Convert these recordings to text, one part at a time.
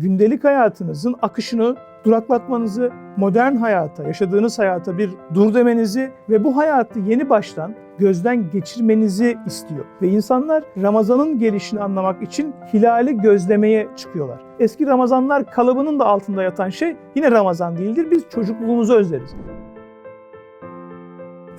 gündelik hayatınızın akışını duraklatmanızı, modern hayata, yaşadığınız hayata bir dur demenizi ve bu hayatı yeni baştan gözden geçirmenizi istiyor. Ve insanlar Ramazan'ın gelişini anlamak için hilali gözlemeye çıkıyorlar. Eski Ramazanlar kalıbının da altında yatan şey yine Ramazan değildir. Biz çocukluğumuzu özleriz.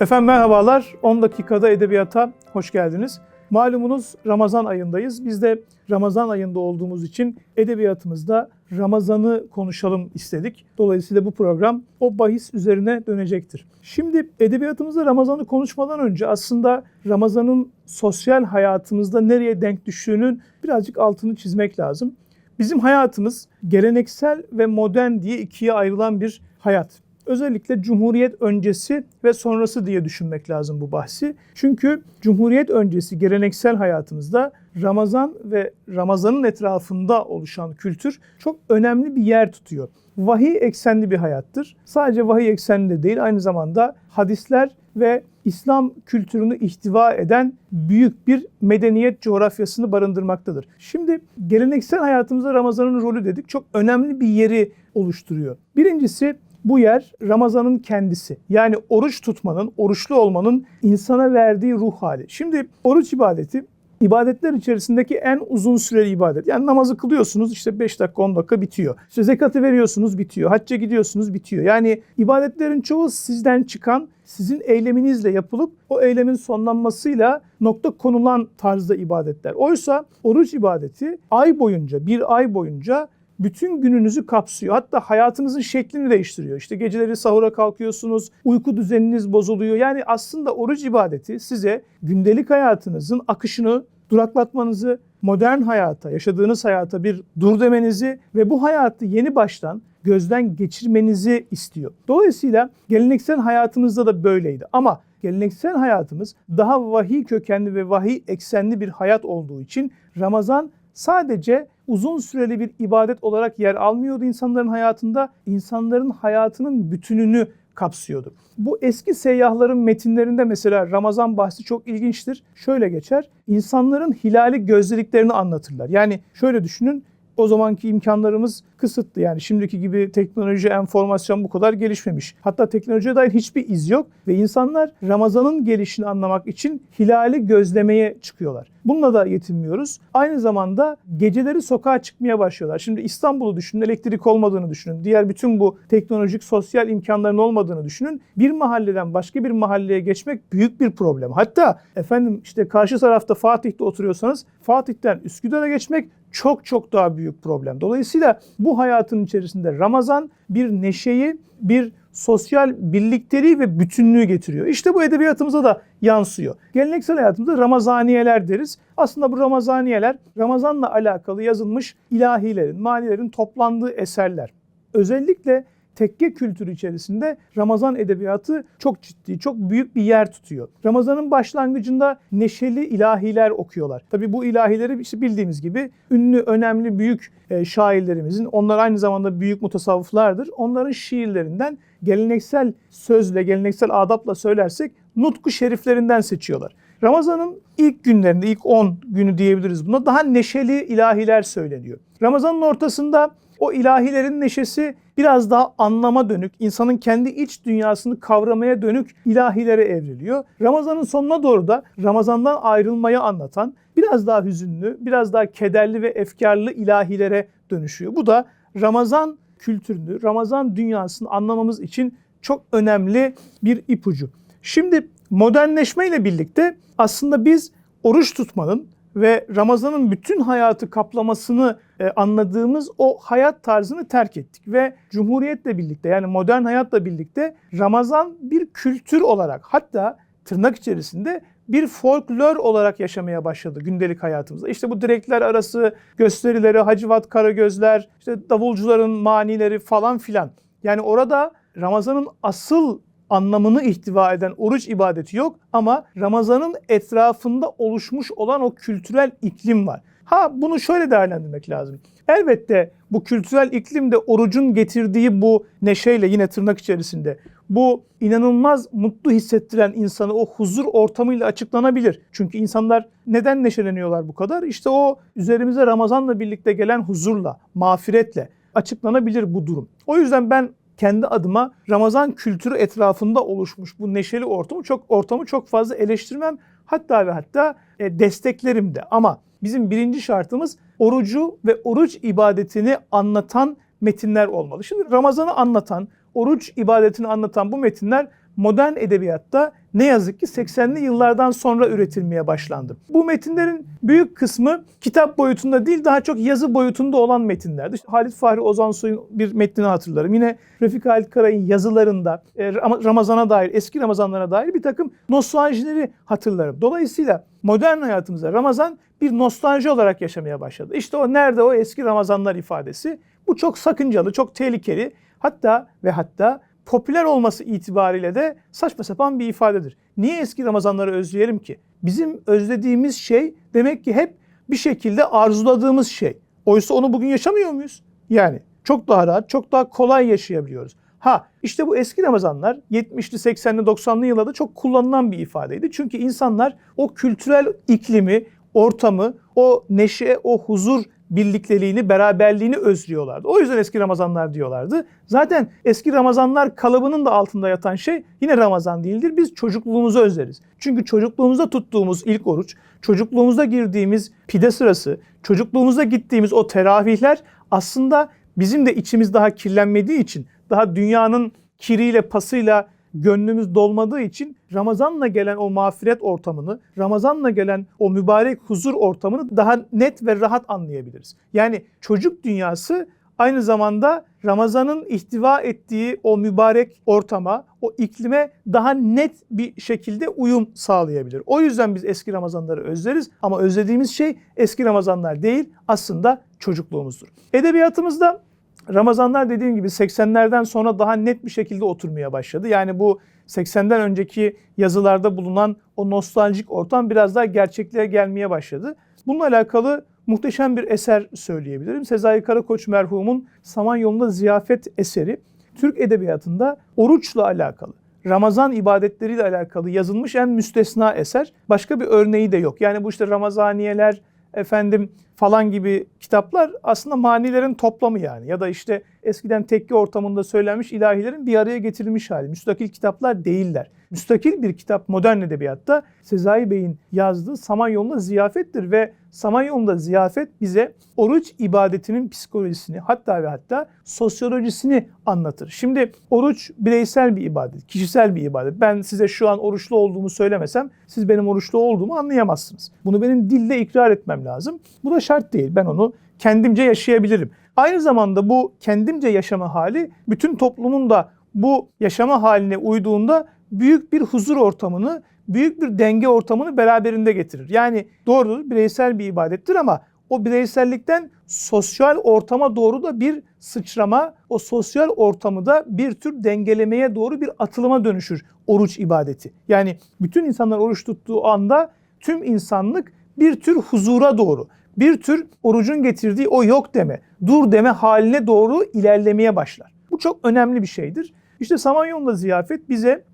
Efendim merhabalar. 10 dakikada edebiyata hoş geldiniz. Malumunuz Ramazan ayındayız. Biz de Ramazan ayında olduğumuz için edebiyatımızda Ramazan'ı konuşalım istedik. Dolayısıyla bu program o bahis üzerine dönecektir. Şimdi edebiyatımızda Ramazan'ı konuşmadan önce aslında Ramazan'ın sosyal hayatımızda nereye denk düştüğünün birazcık altını çizmek lazım. Bizim hayatımız geleneksel ve modern diye ikiye ayrılan bir hayat. Özellikle Cumhuriyet öncesi ve sonrası diye düşünmek lazım bu bahsi. Çünkü Cumhuriyet öncesi geleneksel hayatımızda Ramazan ve Ramazan'ın etrafında oluşan kültür çok önemli bir yer tutuyor. Vahiy eksenli bir hayattır. Sadece vahiy eksenli de değil aynı zamanda hadisler ve İslam kültürünü ihtiva eden büyük bir medeniyet coğrafyasını barındırmaktadır. Şimdi geleneksel hayatımızda Ramazan'ın rolü dedik çok önemli bir yeri oluşturuyor. Birincisi bu yer Ramazan'ın kendisi. Yani oruç tutmanın, oruçlu olmanın insana verdiği ruh hali. Şimdi oruç ibadeti ibadetler içerisindeki en uzun süreli ibadet. Yani namazı kılıyorsunuz işte 5 dakika 10 dakika bitiyor. İşte zekatı veriyorsunuz bitiyor. Hacca gidiyorsunuz bitiyor. Yani ibadetlerin çoğu sizden çıkan sizin eyleminizle yapılıp o eylemin sonlanmasıyla nokta konulan tarzda ibadetler. Oysa oruç ibadeti ay boyunca bir ay boyunca bütün gününüzü kapsıyor. Hatta hayatınızın şeklini değiştiriyor. İşte geceleri sahura kalkıyorsunuz, uyku düzeniniz bozuluyor. Yani aslında oruç ibadeti size gündelik hayatınızın akışını duraklatmanızı, modern hayata, yaşadığınız hayata bir dur demenizi ve bu hayatı yeni baştan gözden geçirmenizi istiyor. Dolayısıyla geleneksel hayatımızda da böyleydi. Ama geleneksel hayatımız daha vahiy kökenli ve vahiy eksenli bir hayat olduğu için Ramazan sadece uzun süreli bir ibadet olarak yer almıyordu insanların hayatında. insanların hayatının bütününü kapsıyordu. Bu eski seyyahların metinlerinde mesela Ramazan bahsi çok ilginçtir. Şöyle geçer. İnsanların hilali gözlediklerini anlatırlar. Yani şöyle düşünün. O zamanki imkanlarımız kısıtlı. Yani şimdiki gibi teknoloji, enformasyon bu kadar gelişmemiş. Hatta teknolojiye dair hiçbir iz yok ve insanlar Ramazan'ın gelişini anlamak için hilali gözlemeye çıkıyorlar. Bununla da yetinmiyoruz. Aynı zamanda geceleri sokağa çıkmaya başlıyorlar. Şimdi İstanbul'u düşünün, elektrik olmadığını düşünün. Diğer bütün bu teknolojik, sosyal imkanların olmadığını düşünün. Bir mahalleden başka bir mahalleye geçmek büyük bir problem. Hatta efendim işte karşı tarafta Fatih'te oturuyorsanız Fatih'ten Üsküdar'a geçmek çok çok daha büyük problem. Dolayısıyla bu hayatın içerisinde Ramazan bir neşeyi, bir sosyal birlikteliği ve bütünlüğü getiriyor. İşte bu edebiyatımıza da yansıyor. Geleneksel hayatımızda Ramazaniyeler deriz. Aslında bu Ramazaniyeler Ramazanla alakalı yazılmış ilahilerin, manilerin toplandığı eserler. Özellikle tekke kültürü içerisinde Ramazan edebiyatı çok ciddi, çok büyük bir yer tutuyor. Ramazan'ın başlangıcında neşeli ilahiler okuyorlar. Tabi bu ilahileri işte bildiğimiz gibi ünlü, önemli, büyük e, şairlerimizin, onlar aynı zamanda büyük mutasavvıflardır. Onların şiirlerinden geleneksel sözle, geleneksel adapla söylersek nutku şeriflerinden seçiyorlar. Ramazan'ın ilk günlerinde, ilk 10 günü diyebiliriz buna, daha neşeli ilahiler söyleniyor. Ramazan'ın ortasında o ilahilerin neşesi biraz daha anlama dönük, insanın kendi iç dünyasını kavramaya dönük ilahilere evriliyor. Ramazanın sonuna doğru da Ramazan'dan ayrılmayı anlatan biraz daha hüzünlü, biraz daha kederli ve efkarlı ilahilere dönüşüyor. Bu da Ramazan kültürünü, Ramazan dünyasını anlamamız için çok önemli bir ipucu. Şimdi modernleşmeyle birlikte aslında biz oruç tutmanın ve Ramazan'ın bütün hayatı kaplamasını anladığımız o hayat tarzını terk ettik ve Cumhuriyet'le birlikte yani modern hayatla birlikte Ramazan bir kültür olarak hatta tırnak içerisinde bir folklor olarak yaşamaya başladı gündelik hayatımızda. İşte bu direkler arası gösterileri, Hacivat Karagözler, işte davulcuların manileri falan filan. Yani orada Ramazan'ın asıl anlamını ihtiva eden oruç ibadeti yok ama Ramazan'ın etrafında oluşmuş olan o kültürel iklim var. Ha bunu şöyle değerlendirmek lazım. Elbette bu kültürel iklim de orucun getirdiği bu neşeyle yine tırnak içerisinde bu inanılmaz mutlu hissettiren insanı o huzur ortamıyla açıklanabilir. Çünkü insanlar neden neşeleniyorlar bu kadar? İşte o üzerimize Ramazan'la birlikte gelen huzurla, mağfiretle açıklanabilir bu durum. O yüzden ben kendi adıma Ramazan kültürü etrafında oluşmuş bu neşeli ortamı çok ortamı çok fazla eleştirmem. Hatta ve hatta e, desteklerim de. Ama bizim birinci şartımız orucu ve oruç ibadetini anlatan metinler olmalı. Şimdi Ramazan'ı anlatan, oruç ibadetini anlatan bu metinler modern edebiyatta ne yazık ki 80'li yıllardan sonra üretilmeye başlandı. Bu metinlerin büyük kısmı kitap boyutunda değil daha çok yazı boyutunda olan metinlerdi. İşte Halit Fahri Ozansoy'un bir metnini hatırlarım. Yine Refik Halit Karay'ın yazılarında e, Ramazan'a dair, eski Ramazanlara dair bir takım nostaljileri hatırlarım. Dolayısıyla modern hayatımızda Ramazan bir nostalji olarak yaşamaya başladı. İşte o nerede o eski Ramazanlar ifadesi. Bu çok sakıncalı, çok tehlikeli. Hatta ve hatta popüler olması itibariyle de saçma sapan bir ifadedir. Niye eski Ramazanları özleyelim ki? Bizim özlediğimiz şey demek ki hep bir şekilde arzuladığımız şey. Oysa onu bugün yaşamıyor muyuz? Yani çok daha rahat, çok daha kolay yaşayabiliyoruz. Ha işte bu eski Ramazanlar 70'li, 80'li, 90'lı yıllarda çok kullanılan bir ifadeydi. Çünkü insanlar o kültürel iklimi, ortamı, o neşe, o huzur birlikteliğini, beraberliğini özlüyorlardı. O yüzden eski Ramazanlar diyorlardı. Zaten eski Ramazanlar kalıbının da altında yatan şey yine Ramazan değildir. Biz çocukluğumuzu özleriz. Çünkü çocukluğumuzda tuttuğumuz ilk oruç, çocukluğumuzda girdiğimiz pide sırası, çocukluğumuzda gittiğimiz o teravihler aslında bizim de içimiz daha kirlenmediği için, daha dünyanın kiriyle, pasıyla gönlümüz dolmadığı için Ramazan'la gelen o mağfiret ortamını, Ramazan'la gelen o mübarek huzur ortamını daha net ve rahat anlayabiliriz. Yani çocuk dünyası aynı zamanda Ramazan'ın ihtiva ettiği o mübarek ortama, o iklime daha net bir şekilde uyum sağlayabilir. O yüzden biz eski Ramazanları özleriz ama özlediğimiz şey eski Ramazanlar değil aslında çocukluğumuzdur. Edebiyatımızda Ramazanlar dediğim gibi 80'lerden sonra daha net bir şekilde oturmaya başladı. Yani bu 80'den önceki yazılarda bulunan o nostaljik ortam biraz daha gerçekliğe gelmeye başladı. Bununla alakalı muhteşem bir eser söyleyebilirim. Sezai Karakoç merhumun Samanyolu'nda Ziyafet eseri Türk edebiyatında oruçla alakalı, Ramazan ibadetleriyle alakalı yazılmış en müstesna eser. Başka bir örneği de yok. Yani bu işte Ramazaniyeler, efendim falan gibi kitaplar aslında manilerin toplamı yani. Ya da işte eskiden tekke ortamında söylenmiş ilahilerin bir araya getirilmiş hali. Müstakil kitaplar değiller. Müstakil bir kitap modern edebiyatta Sezai Bey'in yazdığı Samanyolu'nda ziyafettir ve Samanyolu'nda ziyafet bize oruç ibadetinin psikolojisini hatta ve hatta sosyolojisini anlatır. Şimdi oruç bireysel bir ibadet, kişisel bir ibadet. Ben size şu an oruçlu olduğumu söylemesem siz benim oruçlu olduğumu anlayamazsınız. Bunu benim dille ikrar etmem lazım. Bu da şart değil. Ben onu kendimce yaşayabilirim. Aynı zamanda bu kendimce yaşama hali bütün toplumun da bu yaşama haline uyduğunda büyük bir huzur ortamını, büyük bir denge ortamını beraberinde getirir. Yani doğrudur bireysel bir ibadettir ama o bireysellikten sosyal ortama doğru da bir sıçrama, o sosyal ortamı da bir tür dengelemeye doğru bir atılıma dönüşür oruç ibadeti. Yani bütün insanlar oruç tuttuğu anda tüm insanlık bir tür huzura doğru, bir tür orucun getirdiği o yok deme, dur deme haline doğru ilerlemeye başlar. Bu çok önemli bir şeydir. İşte Samanyolu'nda ziyafet bize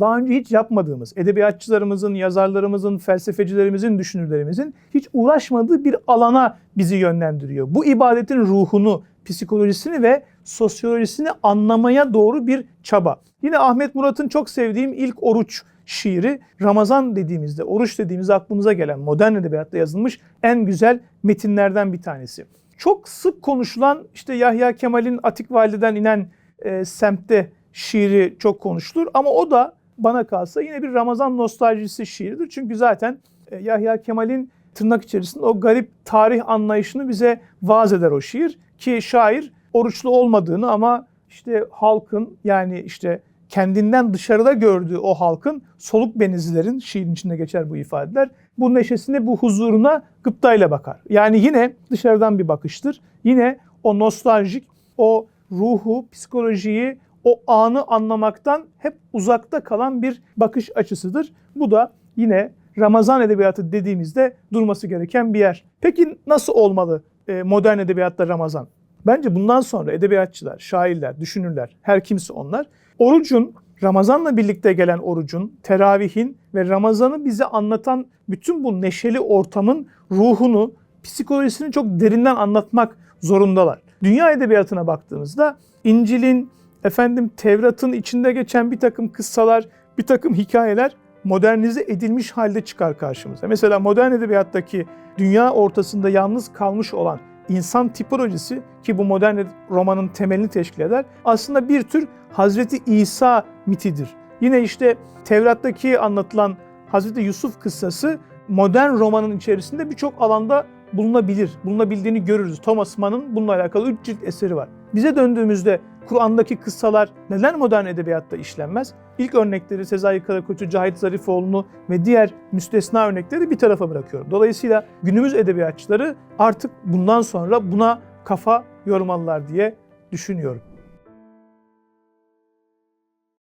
daha önce hiç yapmadığımız, edebiyatçılarımızın, yazarlarımızın, felsefecilerimizin, düşünürlerimizin hiç uğraşmadığı bir alana bizi yönlendiriyor. Bu ibadetin ruhunu, psikolojisini ve sosyolojisini anlamaya doğru bir çaba. Yine Ahmet Murat'ın çok sevdiğim ilk oruç şiiri Ramazan dediğimizde, oruç dediğimizde aklımıza gelen modern edebiyatta yazılmış en güzel metinlerden bir tanesi. Çok sık konuşulan işte Yahya Kemal'in Atik Valide'den inen e, semtte şiiri çok konuşulur ama o da bana kalsa yine bir Ramazan nostaljisi şiiridir. Çünkü zaten e, Yahya Kemal'in tırnak içerisinde o garip tarih anlayışını bize vaaz eder o şiir. Ki şair oruçlu olmadığını ama işte halkın yani işte kendinden dışarıda gördüğü o halkın soluk benizlerin şiirin içinde geçer bu ifadeler. Bu neşesine, bu huzuruna gıptayla bakar. Yani yine dışarıdan bir bakıştır. Yine o nostaljik, o ruhu, psikolojiyi, o anı anlamaktan hep uzakta kalan bir bakış açısıdır. Bu da yine Ramazan edebiyatı dediğimizde durması gereken bir yer. Peki nasıl olmalı e, modern edebiyatta Ramazan? Bence bundan sonra edebiyatçılar, şairler, düşünürler, her kimse onlar orucun, Ramazan'la birlikte gelen orucun, teravihin ve Ramazan'ı bize anlatan bütün bu neşeli ortamın ruhunu, psikolojisini çok derinden anlatmak zorundalar. Dünya edebiyatına baktığımızda İncil'in, efendim Tevrat'ın içinde geçen bir takım kıssalar, bir takım hikayeler modernize edilmiş halde çıkar karşımıza. Mesela modern edebiyattaki dünya ortasında yalnız kalmış olan insan tipolojisi ki bu modern romanın temelini teşkil eder aslında bir tür Hazreti İsa mitidir. Yine işte Tevrat'taki anlatılan Hazreti Yusuf kıssası modern romanın içerisinde birçok alanda bulunabilir. Bulunabildiğini görürüz. Thomas Mann'ın bununla alakalı 3 cilt eseri var. Bize döndüğümüzde Kur'an'daki kıssalar neden modern edebiyatta işlenmez? İlk örnekleri Sezai Karakoç'u, Cahit Zarifoğlu'nu ve diğer müstesna örnekleri bir tarafa bırakıyorum. Dolayısıyla günümüz edebiyatçıları artık bundan sonra buna kafa yormalılar diye düşünüyorum.